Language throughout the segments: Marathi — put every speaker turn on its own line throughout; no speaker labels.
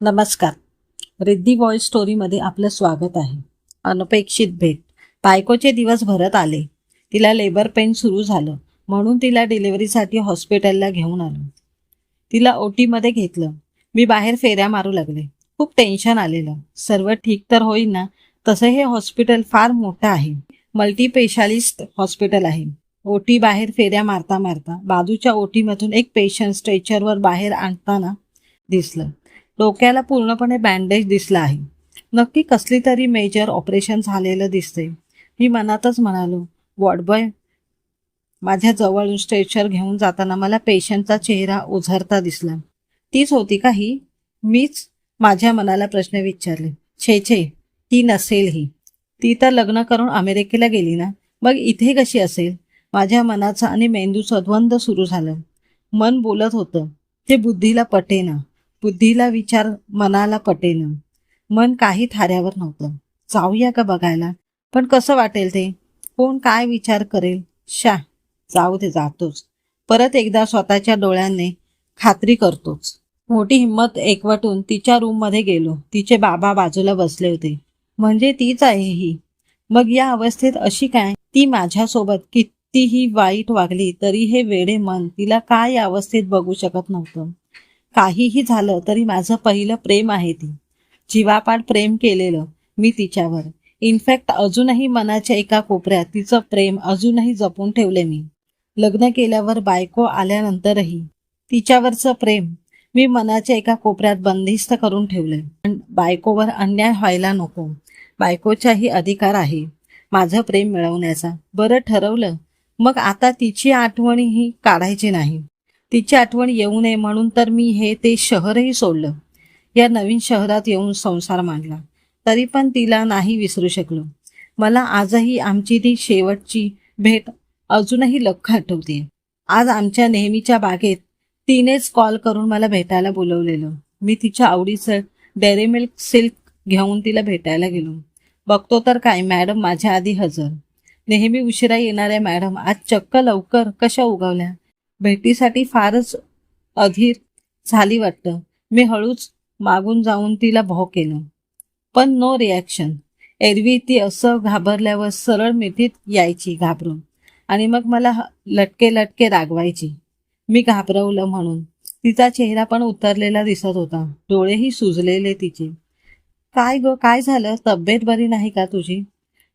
नमस्कार. रिद्धी व्हॉइस स्टोरीमध्ये आपलं स्वागत आहे. अनपेक्षित भेट. बायकोचे दिवस भरत आले. तिला लेबर पेन सुरू झालं. म्हणून तिला डिलिव्हरीसाठी हॉस्पिटलला घेऊन आलो. तिला ओटीमध्ये घेतलं. मी बाहेर फेऱ्या मारू लागले. खूप टेन्शन आलेलं. सर्व ठीक तर होईल ना तसं हे हॉस्पिटल फार मोठं आहे. मल्टीपेशालिस्ट हॉस्पिटल आहे. ओटी बाहेर फेऱ्या मारता मारता बाजूच्या ओटीमधून एक पेशंट स्ट्रेचरवर बाहेर आणताना दिसलं. डोक्याला पूर्णपणे बँडेज दिसला आहे. नक्की कसली तरी मेजर ऑपरेशन झालेलं दिसते मी मनातच म्हणालो वॉर्डबॉय माझ्या जवळून स्ट्रेचर घेऊन जाताना मला पेशंटचा चेहरा उझरता दिसला. तीच होती का ही? मीच माझ्या मनाला प्रश्न विचारले. छे छे ती नसेल ही. ती तर लग्न करून अमेरिकेला गेली ना? मग इथे कशी असेल? माझ्या मनाचा आणि मेंदूचं द्वंद्व सुरू झालं. मन बोलत होतं ते बुद्धीला पटेना. बुद्धीला विचार मनाला पटेल. मन काही थाऱ्यावर नव्हतं. जाऊया का बघायला. पण कसं वाटेल ते? कोण काय विचार करेल? शा जाऊ दे जातोच. परत एकदा स्वतःच्या डोळ्यांनी खात्री करतोच. मोठी हिंमत एकवटून तिच्या रूममध्ये गेलो. तिचे बाबा बाजूला बसले होते. म्हणजे तीच आहे ही. मग या अवस्थेत अशी काय? ती माझ्यासोबत कितीही वाईट वागली तरी हे वेडे मन तिला काय अवस्थेत बघू शकत नव्हतं? काहीही झालं तरी माझं पहिलं प्रेम आहे ती. जीवापाड प्रेम केलेलं मी तिच्यावर. इनफॅक्ट अजूनही मनाच्या एका कोपऱ्यात तिचं प्रेम अजूनही जपून ठेवले मी. लग्न केल्यावर बायको आल्यानंतरही तिच्यावरचं प्रेम मी मनाच्या एका कोपऱ्यात बंदिस्त करून ठेवले पण बायकोवर अन्याय व्हायला नको. बायकोचाही अधिकार आहे माझं प्रेम मिळवण्याचा. बरं ठरवलं. मग आता तिची आठवणीही काढायची नाही. तिची आठवण येऊ नये म्हणून तर मी हे ते शहरही सोडलं. या नवीन शहरात येऊन संसार मांडला. तरी पण तिला नाही विसरू शकलो. मला आजही आमची ती शेवटची भेट अजूनही लख आठवते. आज आमच्या नेहमीच्या बागेत तिनेच कॉल करून मला भेटायला बोलवलेलं. मी तिच्या आवडीचं डेअरी मिल्क सिल्क घेऊन तिला भेटायला गेलो. बघतो तर काय मॅडम माझ्या आधी हजर. नेहमी उशिरा येणाऱ्या मॅडम आज चक्क लवकर कशा उगवल्या? भेटीसाठी फारच अधीर झाली वाटतं. मी हळूच मागून जाऊन तिला भो केलं. पण नो रिॲक्शन एरवी ती असं घाबरल्यावर सरळ मिठीत यायची घाबरून. आणि मग मला लटके लटके रागवायची. मी घाबरवलं म्हणून. तिचा चेहरा पण उतरलेला दिसत होता. डोळेही सुजलेले तिचे. काय ग काय झालं? तब्येत बरी नाही का तुझी?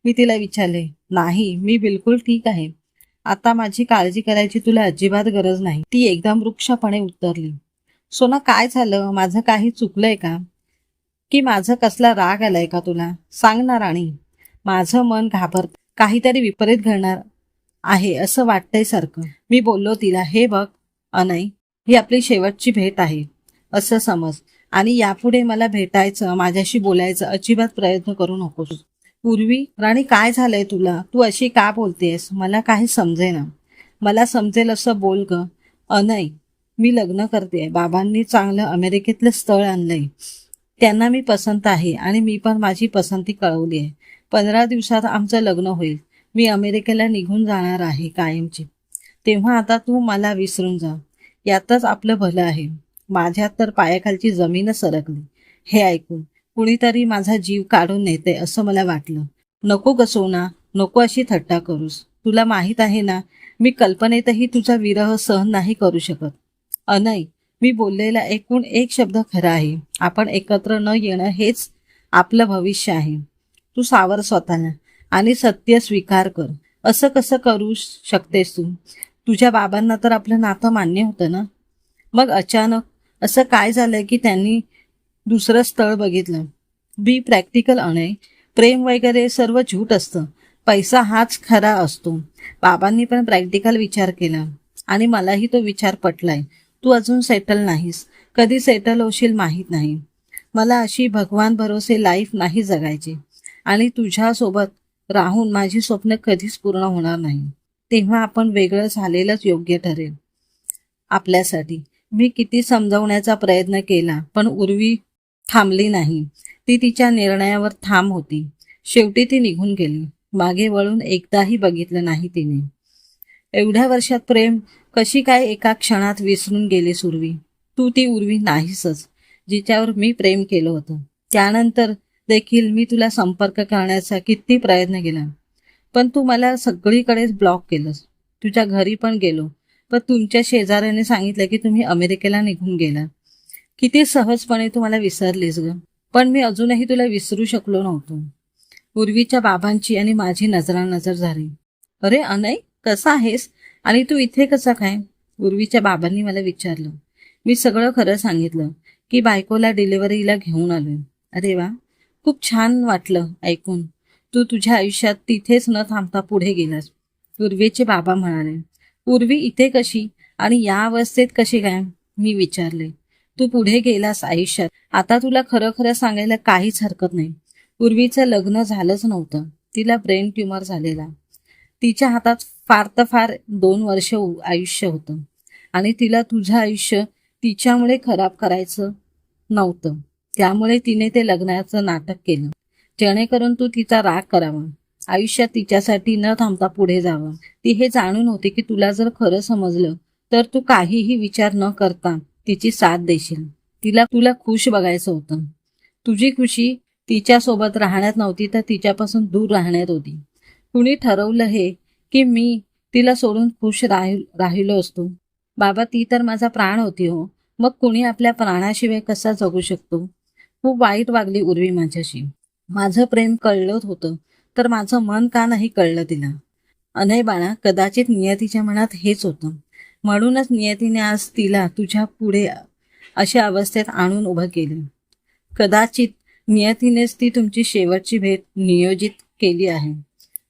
मी तिला विचारले. नाही मी बिलकुल ठीक आहे. आता माझी काळजी करायची तुला अजिबात गरज नाही. ती एकदम वृक्षपणे उतरली सोना काय झालं? माझं काही चुकलंय का? की माझं कसला राग आलाय का तुला? सांग ना राणी. माझं मन घाबरत काहीतरी विपरीत घडणार आहे असं वाटतंय सारखं. मी बोललो तिला हे बघ अनय ही आपली शेवटची भेट आहे असं समज. आणि यापुढे मला भेटायचं माझ्याशी बोलायचं अजिबात प्रयत्न करू नकोस. पूर्वी राणी काय झालंय तुला? तू अशी का बोलतेस? मला काही समजेना. मला समजेल असं बोल ग. अनय मी लग्न करते बाबांनी चांगलं अमेरिकेतलं स्थळ आणलंय. त्यांना मी पसंत आहे आणि मी पण माझी पसंती कळवली आहे. पंधरा दिवसात आमचं लग्न होईल. मी अमेरिकेला निघून जाणार आहे कायमची. तेव्हा आता तू मला विसरून जा. यातच आपलं भलं आहे. माझ्यात तर पायाखालची जमीनच सरकली. हे ऐकून. कुणीतरी माझा जीव काढून नेते असं मला वाटलं. नको ग सोना नको अशी थट्टा करूस. तुला माहीत आहे ना मी कल्पनेतही तुझा विरह सहन नाही करू शकत. अनय मी बोललेला एकूण एक शब्द खरा आहे. आपण एकत्र न येणं हेच आपलं भविष्य आहे. तू सावर स्वतःला आणि सत्य स्वीकार कर. असं कसं करू शकतेस तू? तुझ्या बाबांना तर आपलं नातं मान्य होतं ना? मग अचानक असं काय झालं की त्यांनी दुसरं स्थळ बघितलं. बी प्रॅक्टिकल अनय प्रेम वगैरे सर्व झूट असतं. पैसा हाच खरा असतो. बाबांनी पण प्रॅक्टिकल विचार केला. आणि मलाही तो विचार पटलाय. तू अजून सेटल नाहीस. कधी सेटल होशील माहीत नाही. मला अशी भगवान भरोसे लाईफ नाही जगायची. आणि तुझ्यासोबत राहून माझी स्वप्न कधीच पूर्ण होणार नाही. तेव्हा आपण वेगळं झालेलंच योग्य ठरेल. आपल्यासाठी. मी किती समजवण्याचा प्रयत्न केला पण उर्वी थांबली नाही. ती तिच्या निर्णयावर थांब होती. शेवटी ती निघून गेली. मागे वळून एकदाही बघितलं नाही तिने. एवढ्या वर्षात प्रेम कशी काय एका क्षणात विसरून गेली सुरवी? तू ती उर्वी नाहीसच जिच्यावर मी प्रेम केलं होतं. त्यानंतर देखील मी तुला संपर्क करण्याचा किती प्रयत्न केला. पण तू मला सगळीकडेच ब्लॉक केलंस. तुझ्या घरी पण गेलो. पण तुमच्या शेजाऱ्याने सांगितलं की तुम्ही अमेरिकेला निघून गेला किती सहजपणे तू मला विसरलीस ग. पण मी अजूनही तुला विसरू शकलो नव्हतो. पूर्वीच्या बाबांची आणि माझी नजरानजर झाली. अरे अनय कसा आहेस? आणि तू इथे कसा काय? पूर्वीच्या बाबांनी मला विचारलं. मी सगळं खरं सांगितलं की बायकोला डिलिव्हरीला घेऊन आलोय. अरे वा खूप छान वाटलं ऐकून. तू तुझ्या आयुष्यात तिथेच न थांबता पुढे गेलास. पूर्वीचे बाबा म्हणाले. पूर्वी इथे कशी आणि या अवस्थेत कशी काय? मी विचारले. तू पुढे गेलास आयुष्यात. आता तुला खरं खरं सांगायला काहीच हरकत नाही. पूर्वीचं लग्न झालंच नव्हतं. तिला ब्रेन ट्युमर झालेला. तिच्या हातात फार तर फार दोन वर्ष आयुष्य होतं. आणि तिला तुझं आयुष्य तिच्यामुळे खराब करायचं नव्हतं. त्यामुळे तिने ते लग्नाचं नाटक केलं. जेणेकरून तू तिचा राग करावा. आयुष्यात तिच्यासाठी न थांबता पुढे जावं. ती हे जाणून होती की तुला जर खरं समजलं तर तू काहीही विचार न करता तिची साथ देशील. तिला तुला खुश बघायचं होतं. तुझी खुशी तिच्यासोबत राहण्यात नव्हती तर तिच्यापासून दूर राहण्यात होती. कुणी ठरवलं हे की मी तिला सोडून खुश राहि राहिलो असतो. बाबा ती तर माझा प्राण होती हो. मग कुणी आपल्या प्राणाशिवाय कसा जगू शकतो? खूप वाईट वागली उर्वी माझ्याशी. माझं प्रेम कळलं होतं तर माझं मन का नाही कळलं तिला? अनय बाळा कदाचित नियतीच्या मनात हेच होतं. म्हणूनच नियतीने आज तिला तुझ्या पुढे अशा अवस्थेत आणून उभं केलं. कदाचित नियतीनेच ती तुमची शेवटची भेट नियोजित केली आहे.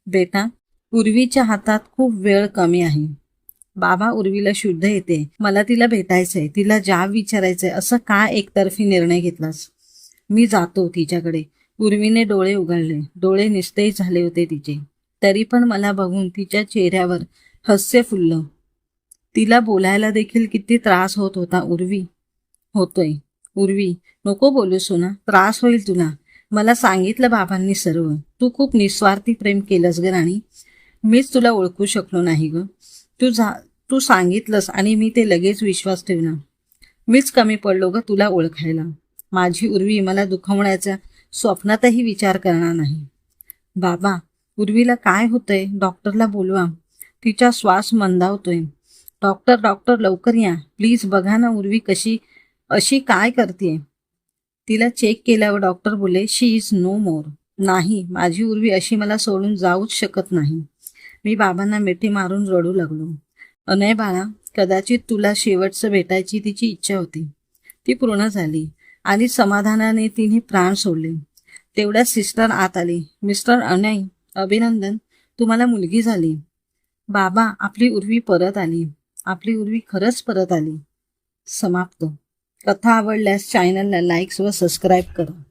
बेटा उर्वीच्या हातात खूप वेळ कमी आहे. बाबा उर्वीला शुद्ध येते. मला तिला भेटायचंय. तिला जाब विचारायचंय. असं का एकतर्फी निर्णय घेतलास? मी जातो तिच्याकडे. उर्वीने डोळे उघडले. डोळे निस्तेज झाले होते तिचे. तरी पण मला बघून तिच्या चेहऱ्यावर हास्य फुललं. तिला बोलायला देखील किती त्रास होत होता उर्वी. होतोय. उर्वी नको बोलू सोना त्रास होईल तुला. मला सांगितलं बाबांनी सर्व. तू खूप निस्वार्थी प्रेम केलंस ग राणी. मीच तुला ओळखू शकलो नाही ग. तू झा तू सांगितलंस आणि मी ते लगेच विश्वास ठेवला मीच कमी पडलो ग तुला ओळखायला. माझी उर्वी मला दुखवण्याचा स्वप्नातही विचार करणार नाही. बाबा उर्वीला काय होतंय? डॉक्टरला बोलवा. तिचा श्वास मंदावतोय. डॉक्टर डॉक्टर लवकर या. प्लीज बघा ना उर्वी कशी अशी काय करते तिला चेक केल्यावर डॉक्टर बोले शी इज नो मोर नाही माझी उर्वी अशी मला सोडून जाऊच शकत नाही. मी बाबांना मिठी मारून रडू लागलो. अनय बाळा कदाचित तुला शेवटचं भेटायची तिची इच्छा होती. ती पूर्ण झाली आणि समाधानाने तिने प्राण सोडले. तेवढ्यात सिस्टर आत आली. मिस्टर अनय अभिनंदन तुम्हाला मुलगी झाली. बाबा आपली उर्वी परत आली. आपली उर्वी खरंच परत आली. समाप्त. कथा आवडल्यास चॅनलला लाईक्स व सबस्क्राईब करा.